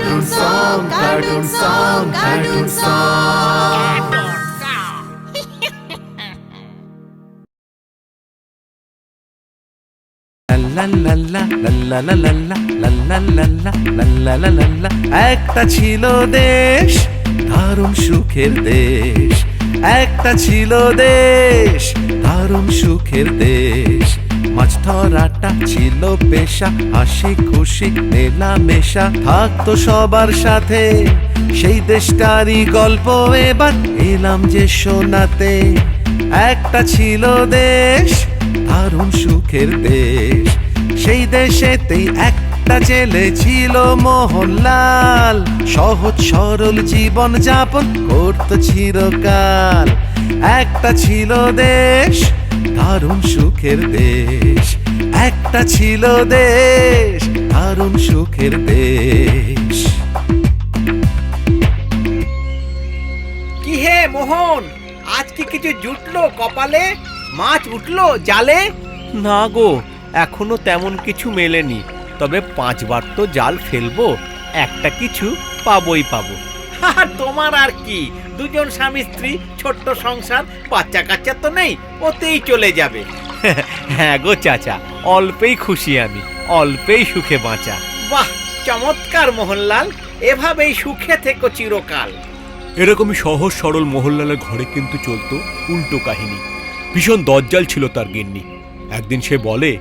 cartoon song, cartoon song, cartoon song. একটা ছিল দেশ দারুণ সুখের দেশ একটা ছিল দেশ দারুণ সুখের দেশ ধরাটা ছিল পেশা, হাসি খুশি, মেলামেশা। থাকতো সবার সাথে, সেই দেশটারই গল্প। এবার এলাম যে শোনাতে একটা ছিল দেশ, দারুণ সুখের দেশ। সেই দেশেতেই একটা জেলে ছিল মোহনলাল। সহজ সরল জীবন যাপন করত চিরকাল। একটা ছিল দেশ, দারুণ সুখের দেশ। একটা ছিল দেশ দারুণ সুখের দেশ। কি হে মোহন? আজ কি কিছু জুটলো কপালে? মাছ উঠল জালে? না গো এখনও তেমন কিছু মেলেনি। তবে পাঁচবার তো জাল ফেলব একটা কিছু পাবোই পাবো। আর তোমার আর কি? দুজন স্বামী স্ত্রী ছোট্ট সংসার বাচ্চা কাচ্চা তো নেই ওতেই চলে যাবে। হ্যাঁ গো চাচা অল্পেই খুশি আমি অল্পেই সুখে বাঁচা। বাহ চমৎকার মোহনলাল এভাবেই সুখে থেকো চিরকাল। এরকমই সহজ সরল মোহনলালের ঘরে কিন্তু চলতো উল্টো কাহিনী। ভীষণ দজ্জাল ছিল তার গিন্নি। একদিন সে বলে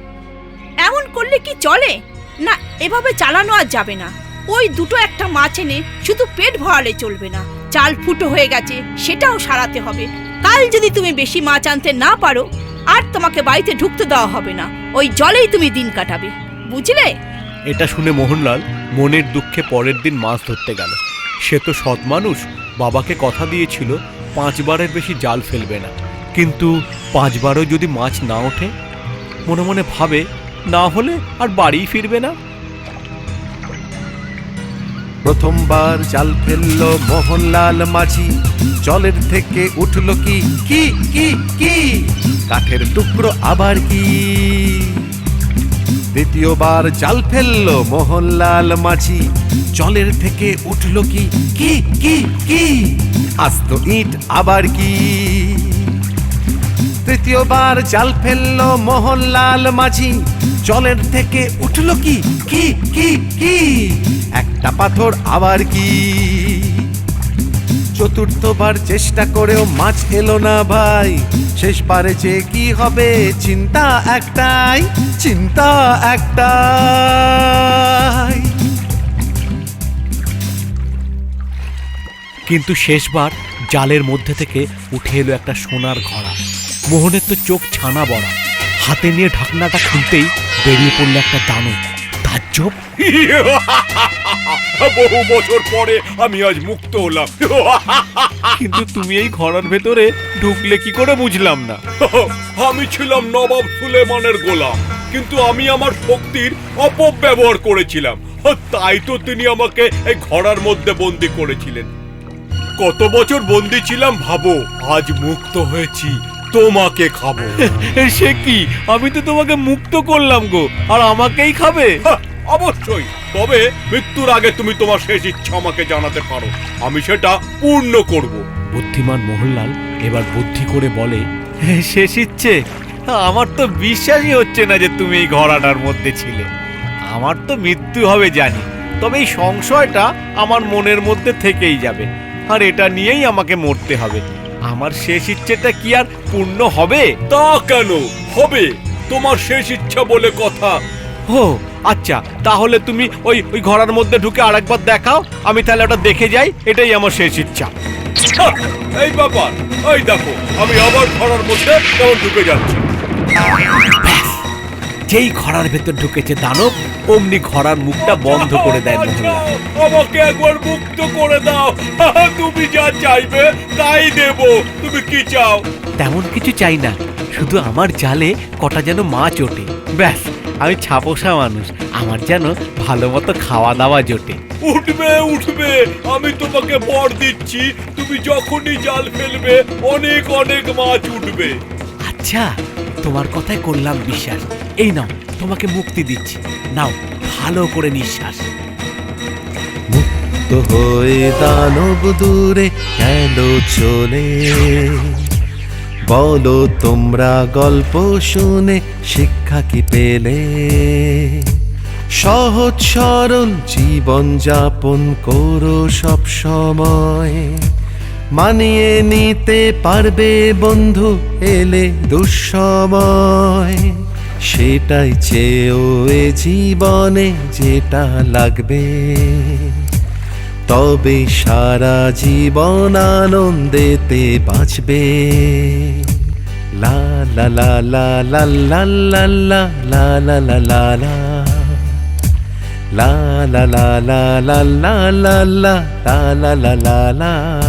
এমন করলে কি চলে? না এভাবে চালানো আর যাবে না। ওই দুটো একটা মাছ এনে শুধু পেট ভরালে চলবে না। চাল ফুটো হয়ে গেছে সেটাও সারাতে হবে। কাল যদি তুমি বেশি মাছ আনতে না পারো আর তোমাকে বাড়িতে ঢুকতে দেওয়া হবে না। ওই জলেই তুমি দিন কাটাবে। বুঝলে? এটা শুনে মোহনলাল মনের দুঃখে পরের দিন মাছ ধরতে গেল। সে তো সৎ মানুষ, বাবাকে কথা দিয়েছিল, পাঁচবারের বেশি জাল ফেলবে না। কিন্তু পাঁচবারও যদি মাছ না ওঠে, মনে মনে ভাবে, না হলে আর বাড়িই ফিরবে না। প্রথমবার জাল ফেলল মোহনলাল মাঝি। জলের থেকে উঠল কি? কি কি কি? কাঠের টুকরো আবার কি? দ্বিতীয়বার জাল ফেলল মোহনলাল মাঝি। জলের থেকে উঠল কি? কি কি কি? আস্ত ইট আবার কি? তৃতীয়বার জাল ফেলল মোহনলাল মাঝি। জলের থেকে উঠল কি? কি কি কি? একটা পাথর আবার কি? চতুর্থবার চেষ্টা করেও মাছ এলো না ভাই। শেষবারে যে কি হবে, চিন্তা একটাই চিন্তা একটাই। কিন্তু শেষবার জালের মধ্যে থেকে উঠে এলো একটা সোনার ঘোড়া। মোহনের তো চোখ ছানা বড়া। হাতে নিয়ে ঢাকনাটা খুলতেই বেরিয়ে পড়ল একটা দানব। তাজ্জব। বহু বছর পরে আমি আজ মুক্ত হলাম। কিন্তু তুমি এই ঘোড়ার ভেতরে ঢুকলে কি করে বুঝলাম না? আমি ছিলাম নবাব সুলেমানের গোলাম কিন্তু আমি আমার শক্তির অপব্যবহার করেছিলাম। তাই তো তিনি আমাকে এই ঘোড়ার মধ্যে বন্দি করেছিলেন। কত বছর বন্দি ছিলাম ভাবো আজ মুক্ত হয়েছি। তোমাকে খাব। সে কি? আমি তো তোমাকে মুক্ত করলাম গো। আর আমাকেই খাবে? হ্যাঁ, অবশ্যই। তবে মৃত্যুর আগে তুমি তোমার শেষ ইচ্ছা আমাকে জানাতে পারো। আমি সেটা পূর্ণ করব। বুদ্ধিমান মোহনলাল এবার বুদ্ধি করে বলে শেষ ইচ্ছে? আমার তো বিশ্বাসই হচ্ছে না যে তুমি এই ঘোড়াটার মধ্যে ছিলে। আমার তো মৃত্যু হবে জানি। তবে এই সংশয়টা আমার মনের মধ্যে থেকেই যাবে। আর এটা নিয়েই আমাকে মরতে হবে। আমার শেষ ইচ্ছেটা কি আর পূর্ণ হবে? তা কেন হবে? তোমার শেষ ইচ্ছা বলে কথা। ও আচ্ছা তাহলে তুমি ওই ওই ঘোড়ার মধ্যে ঢুকে আরেকবার দেখাও। আমি তাহলে ওটা দেখে যাই, এটাই আমার শেষ ইচ্ছা। এই ব্যাপার, এই দেখো, আমি আবার ঘোড়ার মধ্যে কেমন ঢুকে যাচ্ছি? যেই ঘোড়ার ভেতর ঢুকেছে দানব অমনি ঘোড়ার মুখটা বন্ধ করে দেয় মোহনলাল আমাকে একবার মুক্ত করে দাও। তুমি যা চাইবে তাই দেব। তুমি কি চাও? তেমন কিছু চাই না শুধু আমার জালে কটা যেন মাছ ওঠে। ব্যাস আমি ছাপোষা মানুষ আমার যেন ভালো মতো খাওয়া দাওয়া জোটে। উঠবে উঠবে আমি তোমাকে বর দিচ্ছি। তুমি যখনই জাল ফেলবে অনেক অনেক মাছ উঠবে। আচ্ছা তোমার কথায় করলাম বিশ্বাস। এই নাও, তোমাকে মুক্তি দিচ্ছি। নাও, ভালো করে নিঃশ্বাস। মুক্ত হয়ে দানব দূরে কেন চলে? বলো তোমরা গল্প শুনে শিক্ষা কি পেলে? সহজ সরল জীবন যাপন করো সব সময়। মানিয়ে নিতে পারবে বন্ধু এলে দুঃসময় সেটাই চেয়েও এ জীবনে যেটা লাগবে তবে সারা জীবন আনন্দেতে বাঁচবে লা লা লা লা লা লা লা লা লা লা লা লা লা La la la la la la la la la la la la la